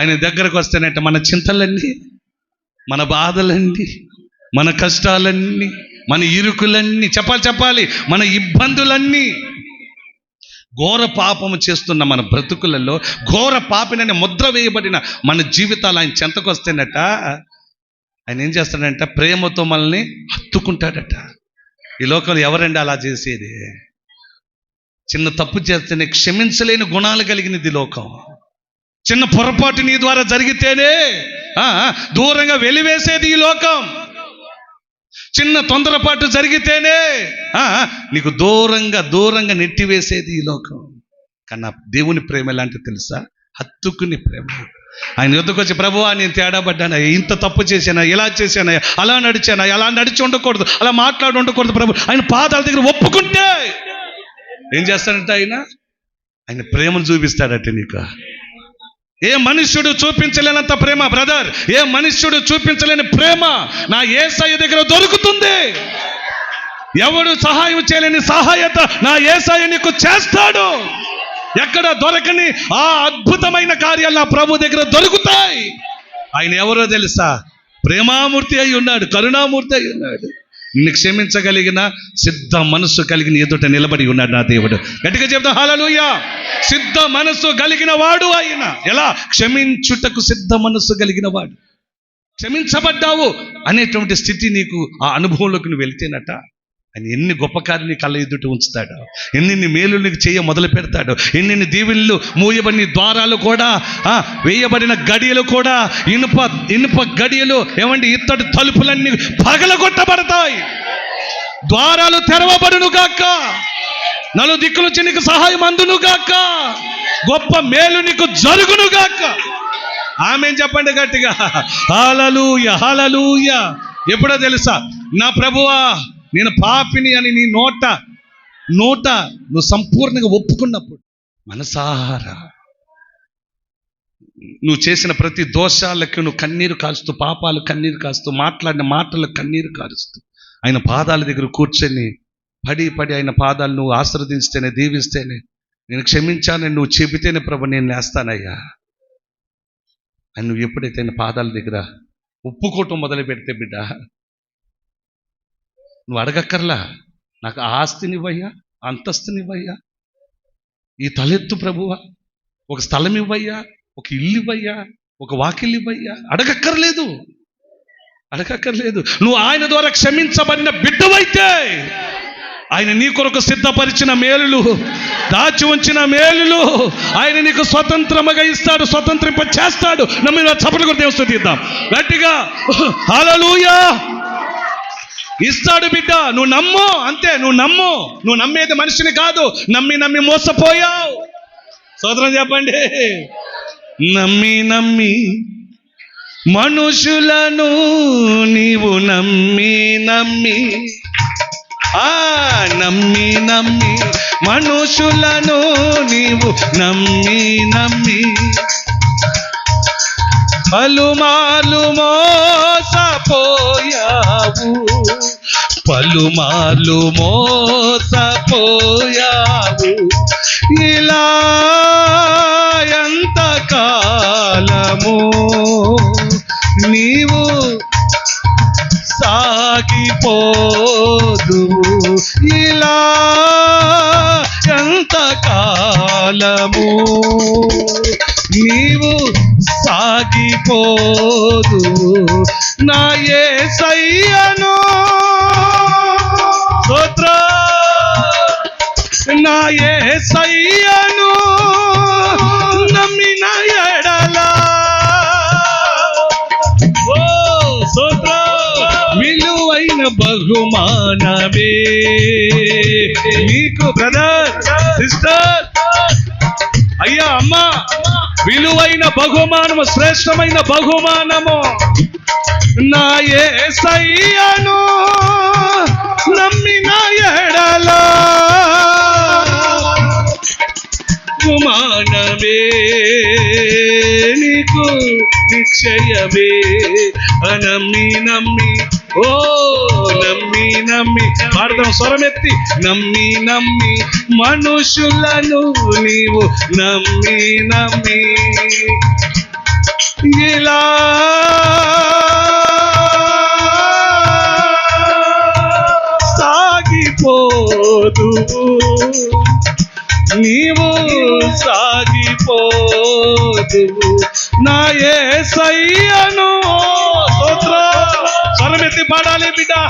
ఆయన దగ్గరకు వస్తేనంటే మన చింతలన్నీ మన బాధలన్నీ మన కష్టాలన్నీ మన ఇరుకులన్నీ చెప్పాలి చెప్పాలి మన ఇబ్బందులన్నీ. ఘోర పాపము చేస్తున్న మన బ్రతుకులలో ఘోర పాపినని ముద్ర వేయబడిన మన జీవితాలు ఆయన చెంతకొస్తేనట ఆయన ఏం చేస్తాడంట ప్రేమతో మనల్ని హత్తుకుంటాడట. ఈ లోకంలో ఎవరండి అలా చేసేది? చిన్న తప్పు చేస్తేనే క్షమించలేని గుణాలు కలిగినది లోకం. చిన్న పొరపాటు నీ ద్వారా జరిగితేనే ఆ, దూరంగా వెలివేసేది ఈ లోకం. చిన్న తొందరపాటు జరిగితేనే ఆ, నీకు దూరంగా దూరంగా నెట్టివేసేది ఈ లోకం. కన్నా దేవుని ప్రేమ ఎలాంటి తెలుసా? హత్తుకుని ప్రేమ. ఆయన యుద్ధకు వచ్చి ప్రభువా నేను తేడా పడ్డాను ఇంత తప్పు చేశానా ఇలా చేశానా అలా నడిచానా అలా నడిచి ఉండకూడదు అలా మాట్లాడి ఉండకూడదు ప్రభు. ఆయన పాదాల దగ్గర ఒప్పుకుంటే ఏం చేస్తాడంటే ఆయన? ఆయన ప్రేమను చూపిస్తాడట నీకు. ఏ మనుష్యుడు చూపించలేనంత ప్రేమ బ్రదర్? ఏ మనుష్యుడు చూపించలేని ప్రేమ నా ఏసఐ దగ్గర దొరుకుతుంది. ఎవడు సహాయం చేయలేని సహాయత నా ఏసఐ నీకు చేస్తాడు. ఎక్కడ దొరకని ఆ అద్భుతమైన కార్యాలు నా ప్రభు దగ్గర దొరుకుతాయి. ఆయన ఎవరో తెలుసా? ప్రేమామూర్తి అయి ఉన్నాడు కరుణామూర్తి అయి ఉన్నాడు. నిన్ను క్షమించగలిగిన సిద్ధ మనస్సు కలిగిన ఎదుట నిలబడి ఉన్నాడు నా దేవుడు. గట్టిగా చెప్తా హాలూయా సిద్ధ మనస్సు కలిగిన వాడు ఆయన. ఎలా? క్షమించుటకు సిద్ధ మనస్సు కలిగిన వాడు. క్షమించబడ్డావు అనేటువంటి స్థితి నీకు ఆ అనుభవంలోకి నువ్వు వెళ్తేనట. ఆయన ఎన్ని గొప్ప కార్యం కళ్ళ ఎదుట ఉంచుతాడు? ఎన్ని మేలు నీకు చేయ మొదలు పెడతాడు? ఎన్ని దీవుళ్ళు మూయబడిన ద్వారాలు కూడా ఆ, వేయబడిన గడియలు కూడా ఇనుప ఇనుప గడియలు ఏమంటే ఇత్తడి తలుపులన్నీ పగలగొట్టబడతాయి. ద్వారాలు తెరవబడును గాక. నలు దిక్కుల నుంచి నీకు సహాయం అందును గాక. గొప్ప మేలు నీకు జరుగును గాక. ఆమె చెప్పండి గట్టిగా? హాలలుయ హాలలుయ ఎప్పుడో తెలుసా? నా ప్రభువా నేను పాపిని అని నీ నోట నోట నువ్వు సంపూర్ణంగా ఒప్పుకున్నప్పుడు మనసారా నువ్వు చేసిన ప్రతి దోషాలకి నువ్వు కన్నీరు కారుస్తూ పాపాలు కన్నీరు కారుస్తూ మాట్లాడిన మాటలు కన్నీరు కారుస్తూ ఆయన పాదాల దగ్గర కూర్చొని పడి పడి ఆయన పాదాలు నువ్వు ఆశ్రదిస్తేనే దీవిస్తేనే నేను క్షమించానని నువ్వు చెబితేనే ప్రభు నేను నేస్తానయ్యా అని నువ్వు ఎప్పుడైతే ఆయన పాదాల దగ్గర ఒప్పుకోవటం మొదలు పెడితే బిడ్డ నువ్వు అడగక్కర్లా. నాకు ఆస్తినివ్వయ్యా అంతస్తునివ్వయ్యా. ఈ తలెత్తు ప్రభువ. ఒక స్థలం ఇవ్వయ్యా ఒక ఇల్లు ఇవ్వయ్యా ఒక వాకిల్ ఇవ్వయ్యా అడగక్కర్లేదు. అడగక్కర్లేదు. నువ్వు ఆయన ద్వారా క్షమించబడిన బిడ్డవైతే ఆయన నీ కొరకు సిద్ధపరిచిన మేలులు దాచి ఉంచిన మేలులు ఆయన నీకు స్వతంత్రముగా ఇస్తాడు స్వతంత్రింప చేస్తాడు నమ్మిన చప్పటి కూడా దేవుస్తూ తీద్దాం గట్టిగా హలలుయా ఇస్తాడు బిడ్డ నువ్వు నమ్ము అంతే నువ్వు నమ్ము. నువ్వు నమ్మేది మనిషిని కాదు నమ్మి నమ్మి మోసపోయావు. సోదరం చెప్పండి. నమ్మి నమ్మి మనుషులను నీవు నమ్మి నమ్మి. ఆ నమ్మి నమ్మి మనుషులను నీవు నమ్మి నమ్మి. పలుమాలు మోసపోయావు. పలుమార్లు మోసపోయావు. ఇలా ఎంత కాలము నీవు సాగిపోదు. ఇలా ఎంత కాలము నీవు సాగిపోదు. నా ఏ సయ్యను స్తోత్ర. నా ఏ సయ్యను నమ్మిన ఎడలా. ఓ స్తోత్ర. విలువైన బహుమానమే. నీకు బ్రదర్ సిస్టర్. అయ్యా అమ్మ. విలువైన బహుమానము శ్రేష్టమైన బహుమానము. నా ఏ సయ్యను నమ్మిన ఎడలా. కుమానమే నీకు నిశ్చయమే. అనమ్మి నమ్మి ఓ నమ్మి నమ్మి. పాడదాం స్వరమెత్తి నమ్మి నమ్మి మనుషులను నీవు నమ్మి నమ్మి. ఇలా సాగిపోదు నీవు సాగిపోదు నా ఏ సయ్యను స్తోత్రం. స్వరమెత్తి పాడాలి బిడ్డ.